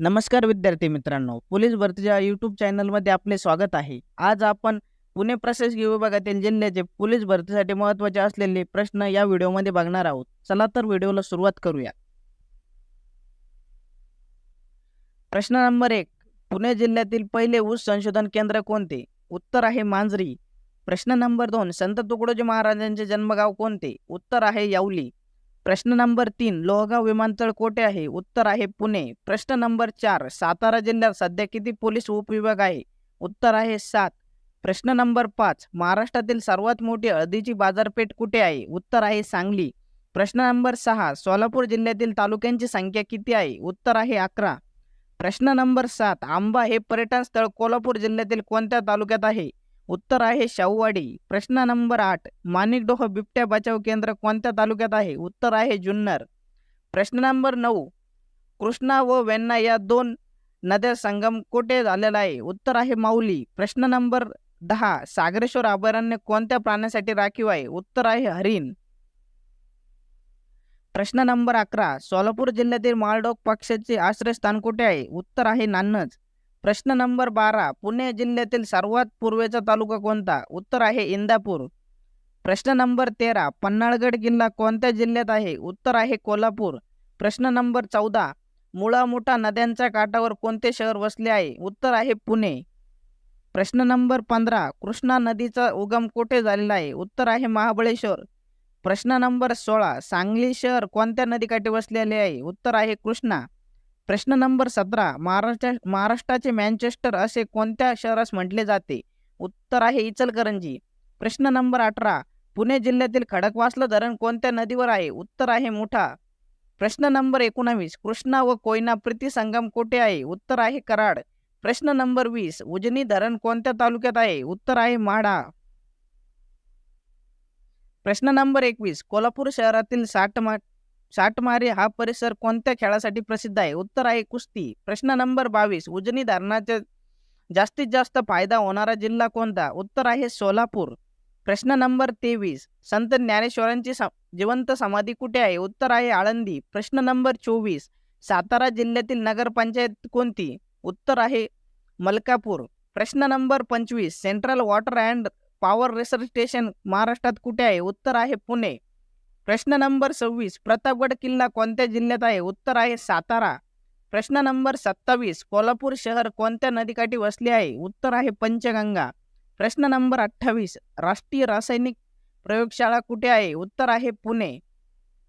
नमस्कार विद्यार्थी मित्रांनो. पोलीस भरतीच्या यूट्यूब चॅनलमध्ये आपले स्वागत आहे. आज आपण पुणे प्रशासकीय विभागातील जिल्ह्याचे पोलीस भरतीसाठी महत्त्वाचे असलेले प्रश्न या व्हिडिओमध्ये बघणार आहोत. चला तर व्हिडिओला सुरुवात करूया. प्रश्न नंबर एक. पुणे जिल्ह्यातील पहिले ऊस संशोधन केंद्र कोणते? उत्तर आहे मांजरी. प्रश्न नंबर दोन. संत तुकडोजी महाराजांचे जन्मगाव कोणते? उत्तर आहे यावली. प्रश्न नंबर तीन लोहगाव विमानतळ कोठे आहे? उत्तर आहे पुणे. प्रश्न नंबर चार सातारा जिल्ह्यात सध्या किती पोलीस उपविभाग आहे? उत्तर आहे सात. प्रश्न नंबर पाच महाराष्ट्रातील सर्वात मोठी हळदीची बाजारपेठ कुठे आहे? उत्तर आहे सांगली. प्रश्न नंबर सहा सोलापूर जिल्ह्यातील तालुक्यांची संख्या किती आहे? उत्तर आहे अकरा. प्रश्न नंबर सात आंबा हे पर्यटन स्थळ कोल्हापूर जिल्ह्यातील कोणत्या तालुक्यात आहे? उत्तर आहे शाहूवाडी. प्रश्न नंबर आठ. माणिकडोह बिबट्या बचाव केंद्र कोणत्या तालुक्यात आहे? उत्तर आहे जुन्नर. प्रश्न नंबर नऊ. कृष्णा व वेण्णा या दोन नद्या संगम कोठे झालेला आहे? उत्तर आहे माऊली. प्रश्न नंबर दहा. सागरेश्वर अभयारण्य कोणत्या प्राण्यासाठी राखीव आहे? उत्तर आहे हरिण. प्रश्न नंबर अकरा. सोलापूर जिल्ह्यातील माळडोक पक्षाचे आश्रयस्थान कुठे आहे? उत्तर आहे नान्नज. प्रश्न नंबर बारा. पुणे जिल्ह्यातील सर्वात पूर्वेचा तालुका कोणता? उत्तर आहे इंदापूर. प्रश्न नंबर तेरा. पन्हाळगड किल्ला कोणत्या जिल्ह्यात आहे? उत्तर आहे कोल्हापूर. प्रश्न नंबर चौदा. मुळा मोठा नद्यांच्या काठावर कोणते शहर वसले आहे? उत्तर आहे पुणे. प्रश्न नंबर पंधरा. कृष्णा नदीचा उगम कुठे झालेला आहे? उत्तर आहे महाबळेश्वर. प्रश्न नंबर सोळा. सांगली शहर कोणत्या नदीकाठी वसलेले आहे? उत्तर आहे कृष्णा. प्रश्न नंबर सतरा महाराष्ट्र महाराष्ट्राचे मँचेस्टर असे कोणत्या शहरास म्हटले जाते? उत्तर आहे इचलकरंजी. प्रश्न नंबर अठरा पुणे जिल्ह्यातील खडकवासला धरण कोणत्या नदीवर आहे? उत्तर आहे मुठा. प्रश्न नंबर एकोणावीस कृष्णा व कोयना प्रीती संगम कोठे आहे? उत्तर आहे कराड. प्रश्न नंबर वीस उजनी धरण कोणत्या तालुक्यात आहे? उत्तर आहे माढा प्रश्न नंबर एकवीस कोल्हापूर शहरातील साठ साठमारी हा परिसर कोणत्या खेळासाठी प्रसिद्ध आहे? उत्तर आहे कुस्ती. प्रश्न नंबर बावीस. उजनी धरणाचा जास्तीत जास्त फायदा होणारा जिल्हा कोणता? उत्तर आहे सोलापूर. प्रश्न नंबर तेवीस. संत ज्ञानेश्वरांची सा, जिवंत समाधी कुठे आहे? उत्तर आहे आळंदी. प्रश्न नंबर चोवीस. सातारा जिल्ह्यातील नगरपंचायत कोणती? उत्तर आहे मलकापूर. प्रश्न नंबर पंचवीस. Central water and power research station महाराष्ट्रात कुठे आहे? उत्तर आहे पुणे. प्रश्न नंबर सव्वीस. प्रतापगड किल्ला कोणत्या जिल्ह्यात आहे? उत्तर आहे सातारा. प्रश्न नंबर सत्तावीस. कोल्हापूर शहर कोणत्या नदीकाठी वसले आहे? उत्तर आहे पंचगंगा. प्रश्न नंबर अठ्ठावीस. राष्ट्रीय रासायनिक प्रयोगशाळा कुठे आहे? उत्तर आहे पुणे.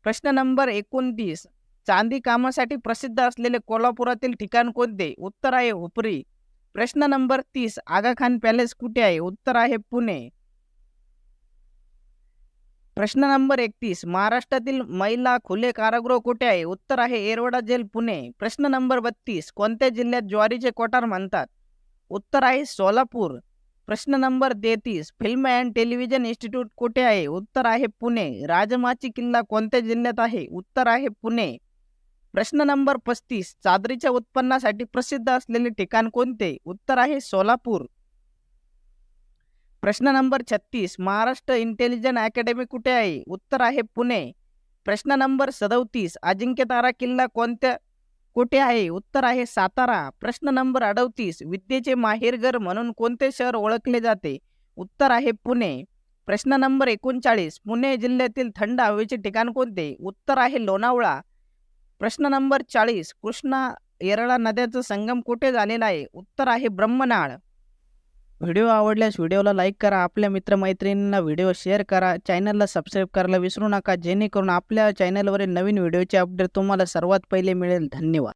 प्रश्न नंबर एकोणतीस. चांदी कामासाठी प्रसिद्ध असलेले कोल्हापुरातील ठिकाण कोणते? उत्तर आहे हुपरी. प्रश्न नंबर तीस. आगा खान पॅलेस कुठे आहे? उत्तर आहे पुणे. प्रश्न नंबर एकतीस. महाराष्ट्रातील महिला खुले कारागृह कुठे आहे? उत्तर आहे एरवडा जेल पुणे. प्रश्न नंबर बत्तीस. कोणत्या जिल्ह्यात ज्वारीचे कोठार म्हणतात? उत्तर आहे सोलापूर. प्रश्न नंबर तेहतीस. फिल्म अँड टेलिव्हिजन इन्स्टिट्यूट कुठे आहे? उत्तर आहे पुणे. राजमाची किल्ला कोणत्या जिल्ह्यात आहे? उत्तर आहे पुणे. प्रश्न नंबर पस्तीस. चादरीच्या उत्पन्नासाठी प्रसिद्ध असलेले ठिकाण कोणते? उत्तर आहे सोलापूर. प्रश्न नंबर छत्तीस महाराष्ट्र इंटेलिजन्स अकॅडमी कुठे आहे? उत्तर आहे पुणे. प्रश्न नंबर सदौतीस अजिंक्यतारा किल्ला कोणत्या कुठे आहे? उत्तर आहे सातारा. प्रश्न नंबर अडतीस विद्येचे माहेरघर म्हणून कोणते शहर ओळखले जाते? उत्तर आहे पुणे. प्रश्न नंबर एकोणचाळीस पुणे जिल्ह्यातील थंड हवेचे ठिकाण कोणते? उत्तर आहे लोणावळा. प्रश्न नंबर चाळीस कृष्णा येरळा नद्याचा संगम कुठे झालेला आहे? उत्तर आहे ब्रह्मनाळ. व्हिडिओ आवडल्यास व्हिडिओला लाईक करा आपल्या मित्रमैत्रिणींना व्हिडिओ शेअर करा चॅनलला सबस्क्राईब करायला विसरू नका जेणेकरून आपल्या चॅनलवरील नवीन व्हिडिओचे अपडेट तुम्हाला सर्वात पहिले मिळेल. धन्यवाद.